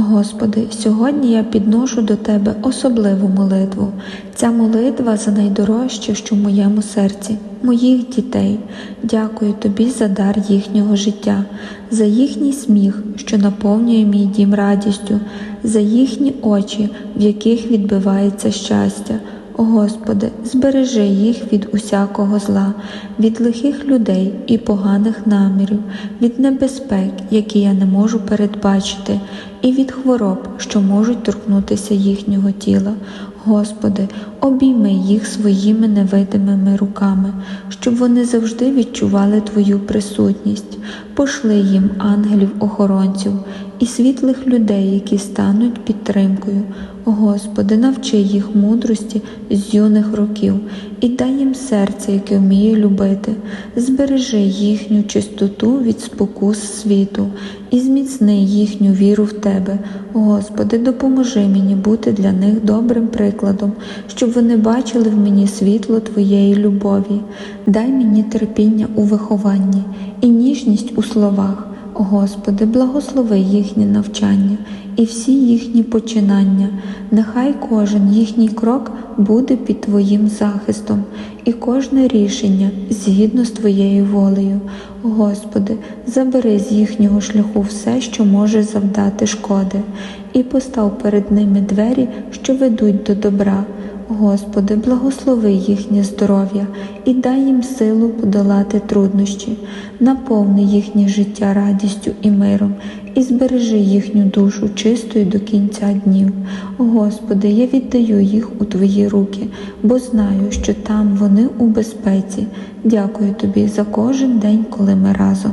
Господи, сьогодні я підношу до Тебе особливу молитву. Ця молитва за найдорожче, що в моєму серці, моїх дітей. Дякую Тобі за дар їхнього життя, за їхній сміх, що наповнює мій дім радістю, за їхні очі, в яких відбивається щастя. Господи, збережи їх від усякого зла, від лихих людей і поганих намірів, від небезпек, які я не можу передбачити, і від хвороб, що можуть торкнутися їхнього тіла. Господи, обійми їх своїми невидимими руками, щоб вони завжди відчували Твою присутність, пошли їм ангелів-охоронців і світлих людей, які стануть підтримкою. Господи, навчи їх мудрості з юних років і дай їм серце, яке вміє любити, збережи їхню чистоту від спокус світу і зміцни їхню віру в Тебе. Господи, допоможи мені бути для них добрим прикладом, щоб вони бачили в мені світло Твоєї любові. Дай мені терпіння у вихованні і ніжність у словах. Господи, благослови їхнє навчання і всі їхні починання. Нехай кожен їхній крок буде під Твоїм захистом, і кожне рішення згідно з Твоєю волею. Господи, забери з їхнього шляху все, що може завдати шкоди, і постав перед ними двері, що ведуть до добра. Господи, благослови їхнє здоров'я і дай їм силу подолати труднощі, наповни їхнє життя радістю і миром, і збережи їхню душу чистою до кінця днів. Господи, я віддаю їх у Твої руки, бо знаю, що там вони у безпеці. Дякую Тобі за кожен день, коли ми разом.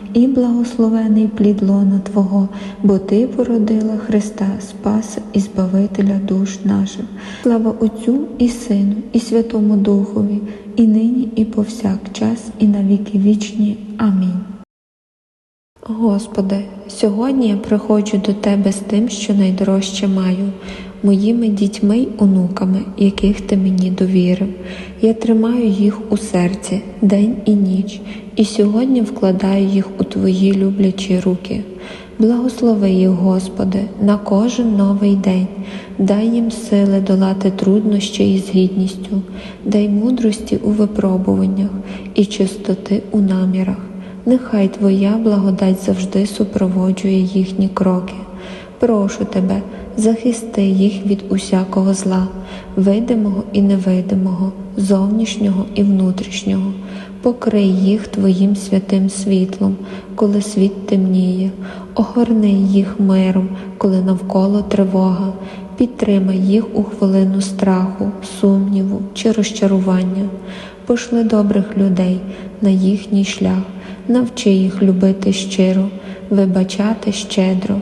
і благословений плід лона Твого, бо Ти породила Христа, Спаса і Збавителя душ наших. Слава Отцю і Сину, і Святому Духові, і нині, і повсякчас, і на віки вічні. Амінь. Господи, сьогодні я приходжу до Тебе з тим, що найдорожче маю, моїми дітьми й онуками, яких Ти мені довірив. Я тримаю їх у серці день і ніч, і сьогодні вкладаю їх у Твої люблячі руки. Благослови їх, Господи, на кожен новий день, дай їм сили долати труднощі із гідністю, дай мудрості у випробуваннях і чистоти у намірах. Нехай Твоя благодать завжди супроводжує їхні кроки. Прошу Тебе, захисти їх від усякого зла, видимого і невидимого, зовнішнього і внутрішнього, покрий їх Твоїм святим світлом, коли світ темніє, огорни їх миром, коли навколо тривога, підтримай їх у хвилину страху, сумніву чи розчарування, пошли добрих людей на їхній шлях. Навчи їх любити щиро, вибачати щедро.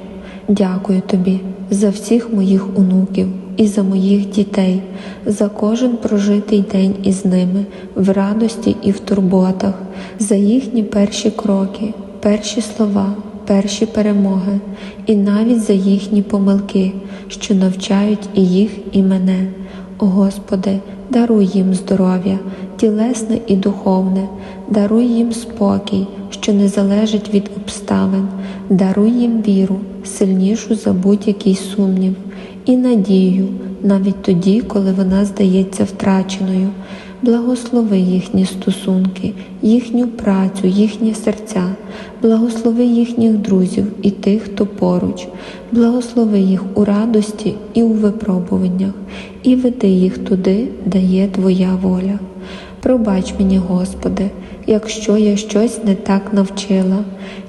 Дякую тобі за всіх моїх онуків і за моїх дітей, за кожен прожитий день із ними в радості і в турботах, за їхні перші кроки, перші слова, перші перемоги, і навіть за їхні помилки, що навчають і їх, і мене. Господи, даруй їм здоров'я, тілесне і духовне, даруй їм спокій, що не залежить від обставин, даруй їм віру, сильнішу за будь-який сумнів, і надію, навіть тоді, коли вона здається втраченою. Благослови їхні стосунки, їхню працю, їхні серця, благослови їхніх друзів і тих, хто поруч, благослови їх у радості і у випробуваннях, і веди їх туди, де є Твоя воля. Пробач мені, Господи, якщо я щось не так навчила,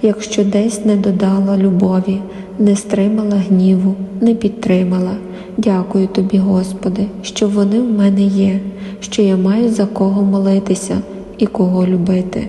якщо десь не додала любові, не стримала гніву, не підтримала. Дякую тобі, Господи, що вони в мене є, що я маю за кого молитися і кого любити.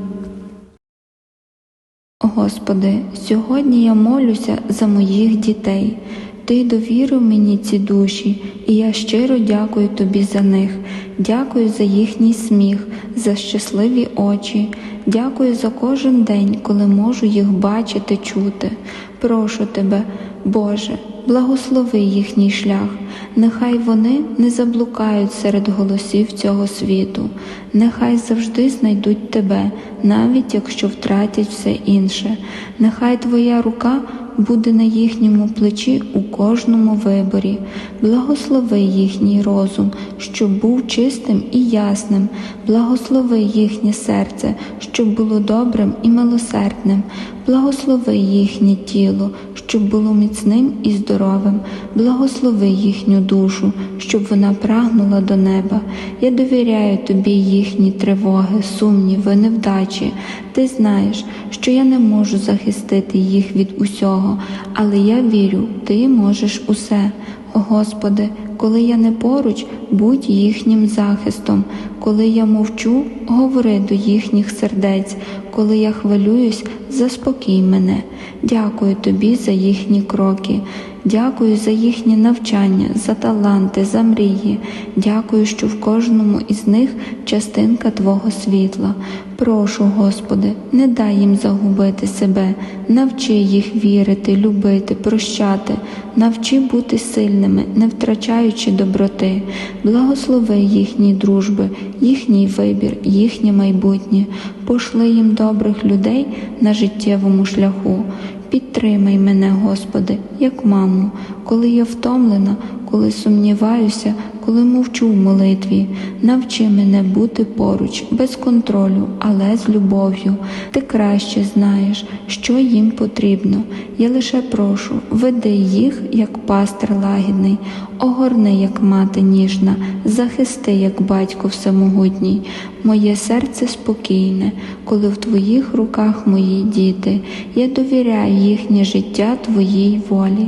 Господи, сьогодні я молюся за моїх дітей. Ти довірив мені ці душі, і я щиро дякую Тобі за них. Дякую за їхній сміх, за щасливі очі. Дякую за кожен день, коли можу їх бачити, чути. Прошу Тебе, Боже, благослови їхній шлях. Нехай вони не заблукають серед голосів цього світу. Нехай завжди знайдуть Тебе, навіть якщо втратять все інше. Нехай Твоя рука буде на їхньому плечі у кожному виборі. Благослови їхній розум, щоб був чистим і ясним. Благослови їхнє серце, щоб було добрим і милосердним. Благослови їхнє тіло, щоб було міцним і здоровим. Благослови їхню душу, щоб вона прагнула до неба. Я довіряю тобі їхні тривоги, сумніви, невдачі. Ти знаєш, що я не можу захистити їх від усього, але я вірю, ти можеш усе. О Господи, коли я не поруч, будь їхнім захистом, коли я мовчу, говори до їхніх сердець, коли я хвилююсь, заспокій мене. Дякую тобі за їхні кроки. Дякую за їхнє навчання, за таланти, за мрії. Дякую, що в кожному із них частинка Твого світла. Прошу, Господи, не дай їм загубити себе, навчи їх вірити, любити, прощати, навчи бути сильними, не втрачаючи доброти, благослови їхні дружби, їхній вибір, їхнє майбутнє, пошли їм добрих людей на життєвому шляху. Підтримай мене, Господи, як маму, коли я втомлена, коли сумніваюся, коли мовчу в молитві. Навчи мене бути поруч, без контролю, але з любов'ю. Ти краще знаєш, що їм потрібно. Я лише прошу, веди їх, як пастир лагідний, огорни, як мати ніжна, захисти, як батько всемогутній. Моє серце спокійне, коли в твоїх руках мої діти. Я довіряю їхнє життя Твоїй волі.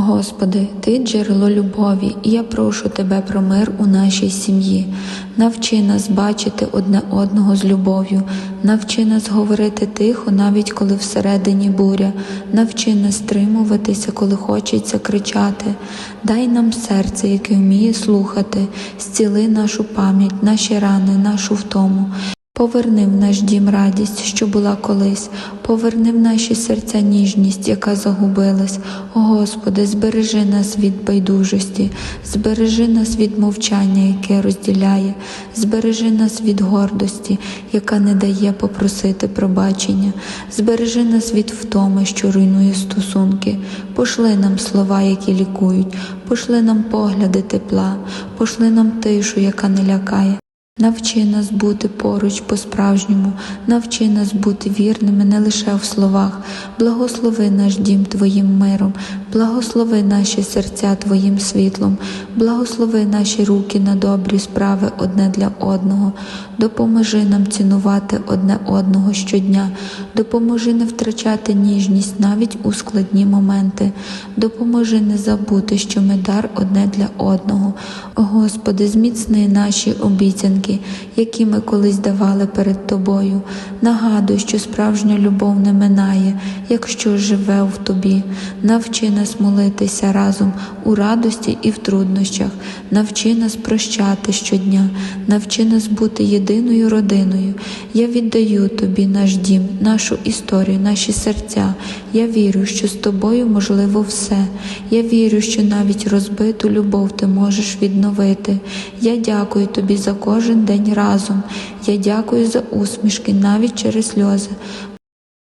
Господи, Ти джерело любові, і я прошу Тебе про мир у нашій сім'ї. Навчи нас бачити одне одного з любов'ю, навчи нас говорити тихо, навіть коли всередині буря, навчи нас стримуватися, коли хочеться кричати. Дай нам серце, яке вміє слухати, зціли нашу пам'ять, наші рани, нашу втому. Поверни в наш дім радість, що була колись, поверни в наші серця ніжність, яка загубилась. Господи, збережи нас від байдужості, збережи нас від мовчання, яке розділяє, збережи нас від гордості, яка не дає попросити пробачення, збережи нас від втоми, що руйнує стосунки, пошли нам слова, які лікують, пошли нам погляди тепла, пошли нам тишу, яка не лякає. Навчи нас бути поруч по-справжньому, навчи нас бути вірними не лише в словах, благослови наш дім Твоїм миром, благослови наші серця Твоїм світлом, благослови наші руки на добрі справи одне для одного, допоможи нам цінувати одне одного щодня, допоможи не втрачати ніжність навіть у складні моменти, допоможи не забути, що ми дар одне для одного. Господи, зміцни наші обіцянки, які ми колись давали перед Тобою. Нагадуй, що справжня любов не минає, якщо живе в Тобі. Навчи нас молитися разом у радості і в труднощах, навчи нас прощати щодня, навчи нас бути єдиною родиною. Я віддаю Тобі наш дім, нашу історію, наші серця. Я вірю, що з тобою можливо все. Я вірю, що навіть розбиту любов ти можеш відновити. Я дякую тобі за кожен день разом. Я дякую за усмішки навіть через сльози.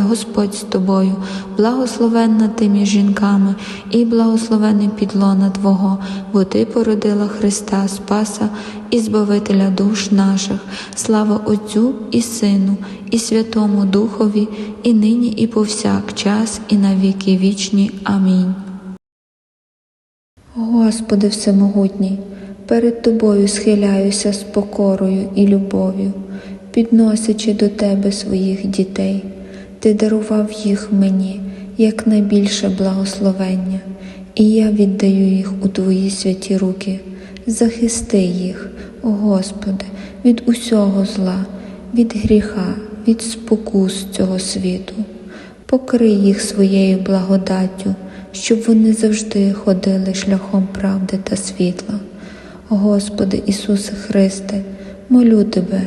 Господь з тобою, благословенна ти між жінками, і благословений підлона Твого, бо Ти породила Христа, Спаса і Збавителя душ наших. Слава Отцю і Сину, і Святому Духові, і нині, і повсякчас, і на віки вічні. Амінь. Господи Всемогутній, перед Тобою схиляюся з покорою і любов'ю, підносячи до Тебе своїх дітей. Ти дарував їх мені як найбільше благословення, і я віддаю їх у Твої святі руки. Захисти їх, о Господи, від усього зла, від гріха, від спокус цього світу. Покрий їх своєю благодаттю, щоб вони завжди ходили шляхом правди та світла. Господи Ісусе Христе, молю Тебе,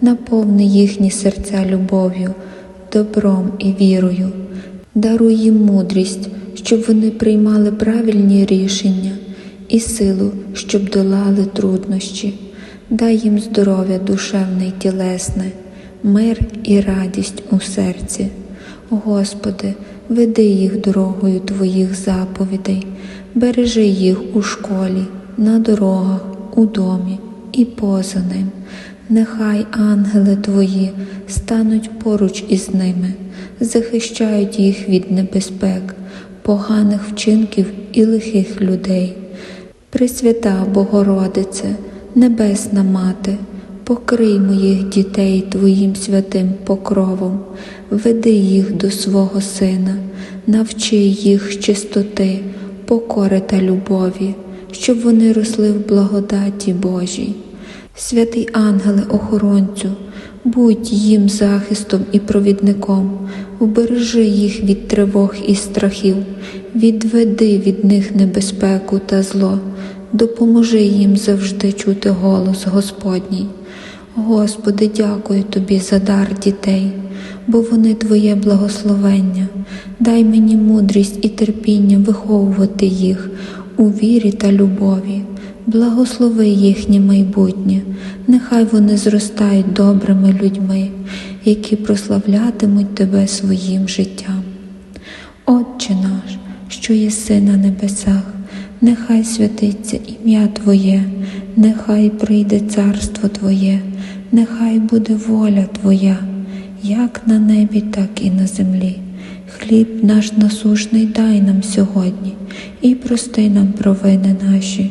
наповни їхні серця любов'ю, добром і вірою, даруй їм мудрість, щоб вони приймали правильні рішення і силу, щоб долали труднощі. Дай їм здоров'я душевне й тілесне, мир і радість у серці. Господи, веди їх дорогою Твоїх заповідей, бережи їх у школі, на дорогах, у домі і поза ним. Нехай ангели Твої стануть поруч із ними, захищають їх від небезпек, поганих вчинків і лихих людей. Пресвята Богородице, Небесна Мати, покрий моїх дітей Твоїм святим покровом, веди їх до свого Сина, навчи їх чистоти, покори та любові, щоб вони росли в благодаті Божій. Святий ангеле охоронцю, будь їм захистом і провідником, убережи їх від тривог і страхів, відведи від них небезпеку та зло, допоможи їм завжди чути голос Господній. Господи, дякую Тобі за дар дітей, бо вони Твоє благословення. Дай мені мудрість і терпіння виховувати їх у вірі та любові. Благослови їхнє майбутнє, нехай вони зростають добрими людьми, які прославлятимуть Тебе своїм життям. Отче наш, що єси на небесах, нехай святиться ім'я Твоє, нехай прийде царство Твоє, нехай буде воля Твоя, як на небі, так і на землі. Хліб наш насушний дай нам сьогодні і прости нам провини наші,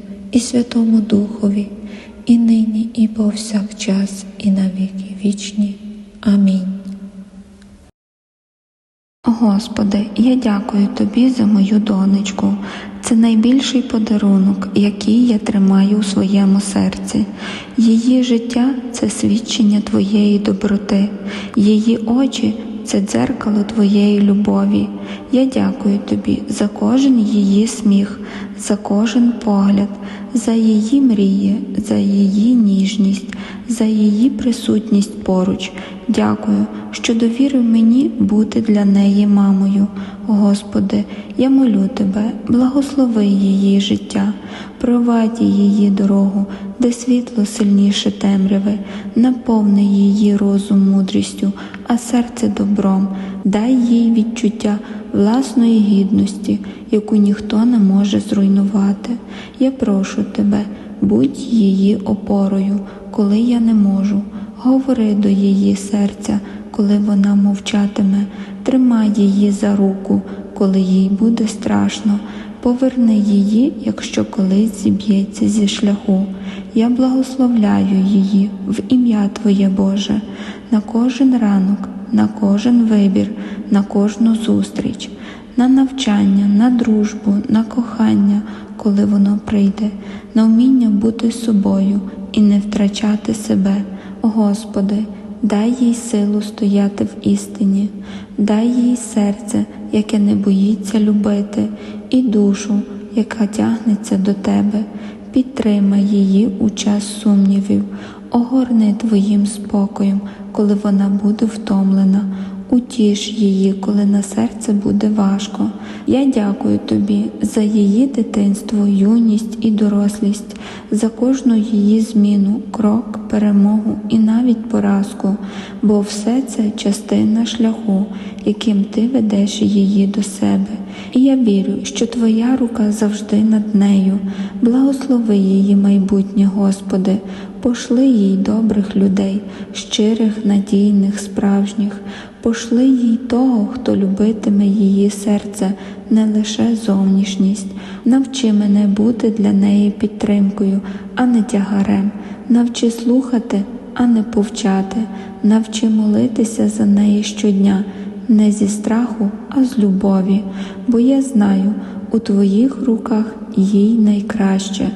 і Святому Духові, і нині, і повсякчас, і на віки вічні. Амінь. Господи, я дякую Тобі за мою донечку. Це найбільший подарунок, який я тримаю у своєму серці. Її життя це свідчення Твоєї доброти, її очі це дзеркало Твоєї любові. Я дякую Тобі за кожен її сміх, за кожен погляд, за її мрії, за її ніжність, за її присутність поруч. Дякую, що довірив мені бути для неї мамою. Господи, я молю Тебе, благослови її життя, провадь її дорогу, де світло сильніше темряви, наповни її розум мудрістю, а серце добром, дай їй відчуття власної гідності, яку ніхто не може зруйнувати. Я прошу Тебе, будь її опорою, коли я не можу. Говори до її серця, коли вона мовчатиме, тримай її за руку, коли їй буде страшно, поверни її, якщо колись зіб'ється зі шляху. Я благословляю її в ім'я Твоє Боже, на кожен ранок, на кожен вибір, на кожну зустріч, на навчання, на дружбу, на кохання, коли воно прийде, на вміння бути собою і не втрачати себе. Господи, дай їй силу стояти в істині, дай їй серце, яке не боїться любити, і душу, яка тягнеться до Тебе, підтримай її у час сумнівів, огорни Твоїм спокоєм, коли вона буде втомлена. Утіш її, коли на серце буде важко. Я дякую тобі за її дитинство, юність і дорослість, за кожну її зміну, крок, перемогу і навіть поразку, бо все це частина шляху, яким ти ведеш її до себе. І я вірю, що Твоя рука завжди над нею. Благослови її майбутнє, Господи, пошли їй добрих людей, щирих, надійних, справжніх. Пошли їй того, хто любитиме її серце, не лише зовнішність. Навчи мене бути для неї підтримкою, а не тягарем. Навчи слухати, а не повчати. Навчи молитися за неї щодня, не зі страху, а з любові. Бо я знаю, у твоїх руках їй найкраще,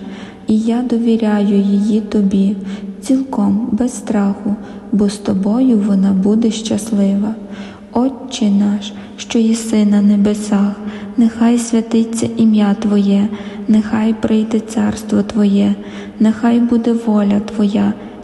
і я довіряю її тобі цілком без страху, бо з тобою вона буде щаслива. Отче наш, що єси на небесах, нехай святиться ім'я Твоє, нехай прийде царство Твоє, нехай буде воля Твоя,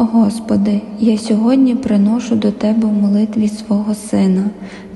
Господи, я сьогодні приношу до Тебе в молитві свого Сина.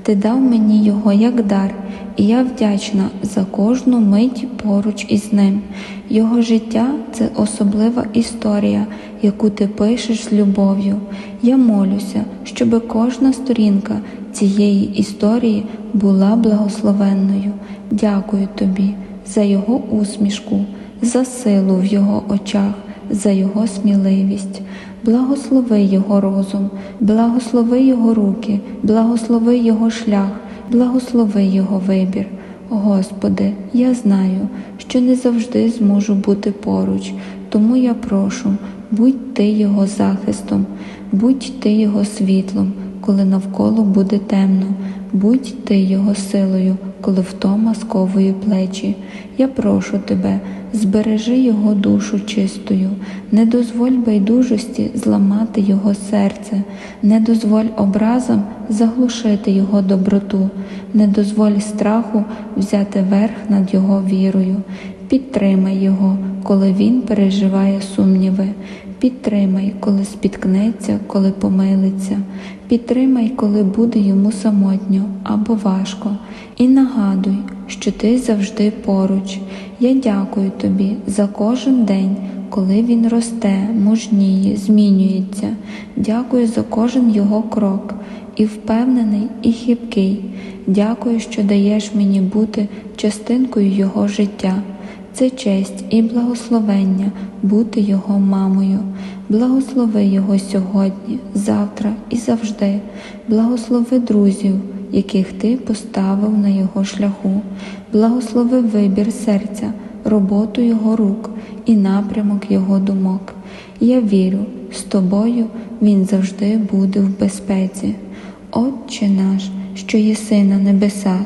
Ти дав мені його як дар, і я вдячна за кожну мить поруч із ним. Його життя це особлива історія, яку ти пишеш з любов'ю. Я молюся, щоб кожна сторінка цієї історії була благословенною. Дякую тобі за його усмішку, за силу в його очах, за його сміливість. Благослови Його розум, благослови Його руки, благослови Його шлях, благослови Його вибір. Господи, я знаю, що не завжди зможу бути поруч, тому я прошу, будь ти Його захистом, будь ти Його світлом, коли навколо буде темно, будь ти Його силою, коли втома сковує плечі. Я прошу тебе, збережи Його душу чистою, не дозволь байдужості зламати Його серце, не дозволь образам заглушити Його доброту, не дозволь страху взяти верх над Його вірою. Підтримай Його, коли Він переживає сумніви. Підтримай, коли спіткнеться, коли помилиться, підтримай, коли буде йому самотньо або важко, і нагадуй, що ти завжди поруч. Я дякую тобі за кожен день, коли він росте, мужніє, змінюється. Дякую за кожен його крок, і впевнений, і хибкий. Дякую, що даєш мені бути частинкою його життя. Це честь і благословення бути його мамою. Благослови його сьогодні, завтра і завжди. Благослови друзів, яких ти поставив на його шляху. Благослови вибір серця, роботу його рук і напрямок його думок. Я вірю, з тобою він завжди буде в безпеці. Отче наш, що єси на небесах,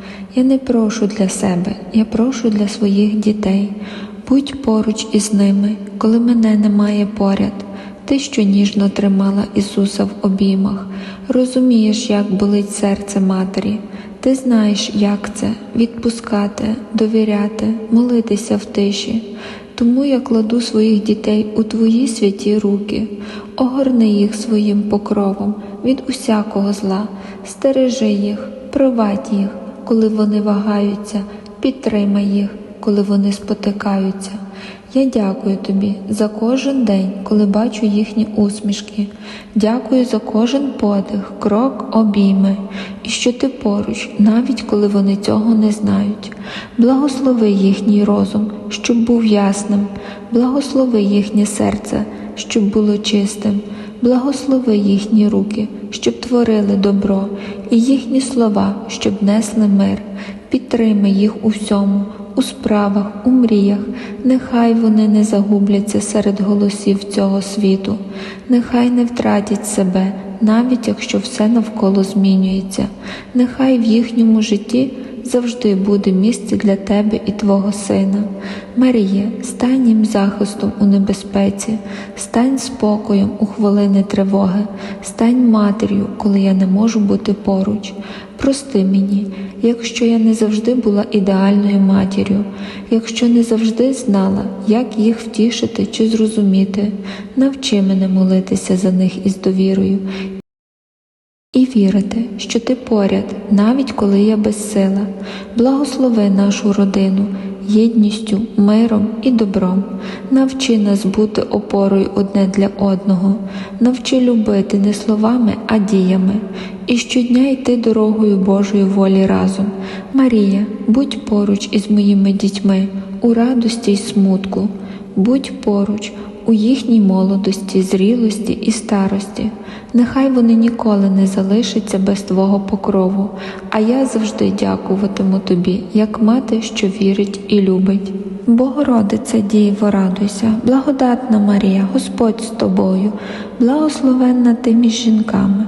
Я не прошу для себе, я прошу для своїх дітей. Будь поруч із ними, коли мене немає поряд. Ти, що ніжно тримала Ісуса в обіймах, розумієш, як болить серце матері. Ти знаєш, як це відпускати, довіряти, молитися в тиші. Тому я кладу своїх дітей у твої святі руки, огорни їх своїм покровом від усякого зла, стережи їх, провадь їх, коли вони вагаються, підтримай їх, коли вони спотикаються. Я дякую тобі за кожен день, коли бачу їхні усмішки. Дякую за кожен подих, крок, обійми, і що ти поруч, навіть коли вони цього не знають. Благослови їхній розум, щоб був ясним, благослови їхнє серце, щоб було чистим, благослови їхні руки, щоб творили добро, і їхні слова, щоб несли мир. Підтримай їх у всьому у справах, у мріях, нехай вони не загубляться серед голосів цього світу, нехай не втратять себе, навіть якщо все навколо змінюється, нехай в їхньому житті завжди буде місце для тебе і Твого Сина. Марія, стань їм захистом у небезпеці, стань спокоєм у хвилини тривоги, стань матір'ю, коли я не можу бути поруч. Прости мені, якщо я не завжди була ідеальною матір'ю, якщо не завжди знала, як їх втішити чи зрозуміти, навчи мене молитися за них із довірою і вірити, що ти поряд, навіть коли я безсила. Благослови нашу родину єдністю, миром і добром. Навчи нас бути опорою одне для одного, навчи любити не словами, а діями, і щодня йти дорогою Божої волі разом. Марія, будь поруч із моїми дітьми у радості й смутку, будь поруч у їхній молодості, зрілості і старості. Нехай вони ніколи не залишаться без Твого покрову, а я завжди дякуватиму Тобі, як мати, що вірить і любить. Богородице Діво, радуйся, благодатна Марія, Господь з тобою, благословенна ти між жінками,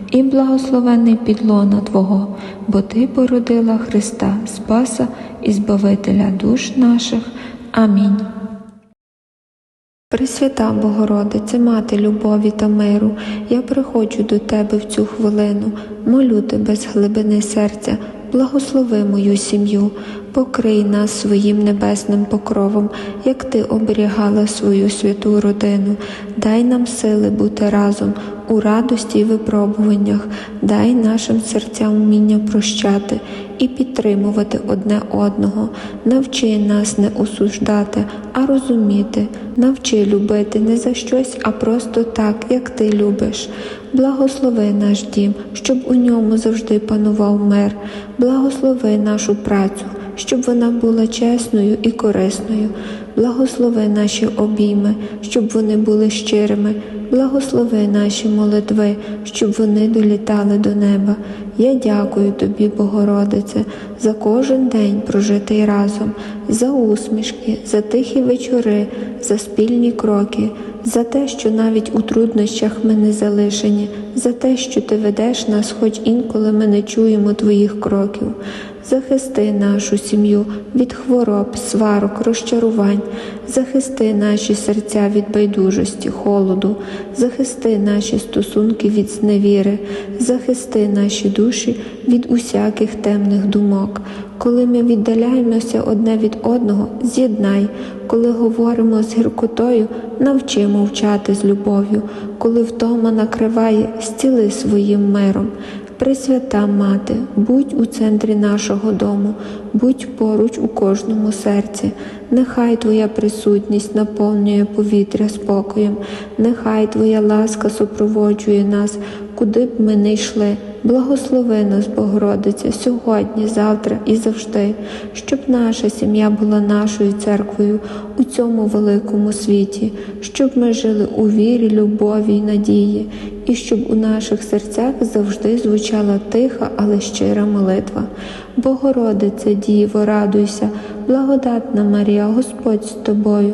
і благословений підлона Твого, бо Ти породила Христа, Спаса і Збавителя душ наших. Амінь. Пресвята Богородице, Мати любові та миру, я приходжу до Тебе в цю хвилину, молю Тебе з глибини серця, благослови мою сім'ю, покрий нас своїм небесним покровом, як ти оберігала свою святу родину. Дай нам сили бути разом у радості й випробуваннях, дай нашим серцям вміння прощати і підтримувати одне одного. Навчи нас не осуждати, а розуміти, навчи любити не за щось, а просто так, як ти любиш. Благослови наш дім, щоб у ньому завжди панував мир. Благослови нашу працю, щоб вона була чесною і корисною. Благослови наші обійми, щоб вони були щирими. Благослови наші молитви, щоб вони долітали до неба. Я дякую тобі, Богородице, за кожен день прожитий разом, за усмішки, за тихі вечори, за спільні кроки, за те, що навіть у труднощах ми не залишені, за те, що ти ведеш нас, хоч інколи ми не чуємо твоїх кроків. Захисти нашу сім'ю від хвороб, сварок, розчарувань, захисти наші серця від байдужості, холоду, захисти наші стосунки від зневіри, захисти наші душі від усяких темних думок. Коли ми віддаляємося одне від одного, з'єднай, коли говоримо з гіркотою, навчи мовчати з любов'ю, коли втома накриває, зціли своїм миром. Пресвята Мати, будь у центрі нашого дому, будь поруч у кожному серці. Нехай Твоя присутність наповнює повітря спокоєм, нехай Твоя ласка супроводжує нас, куди б ми не йшли. Благослови нас, Богородиця, сьогодні, завтра і завжди, щоб наша сім'я була нашою церквою у цьому великому світі, щоб ми жили у вірі, любові й надії, і щоб у наших серцях завжди звучала тиха, але щира молитва. Богородице, Діво, радуйся, благодатна Марія, Господь з тобою,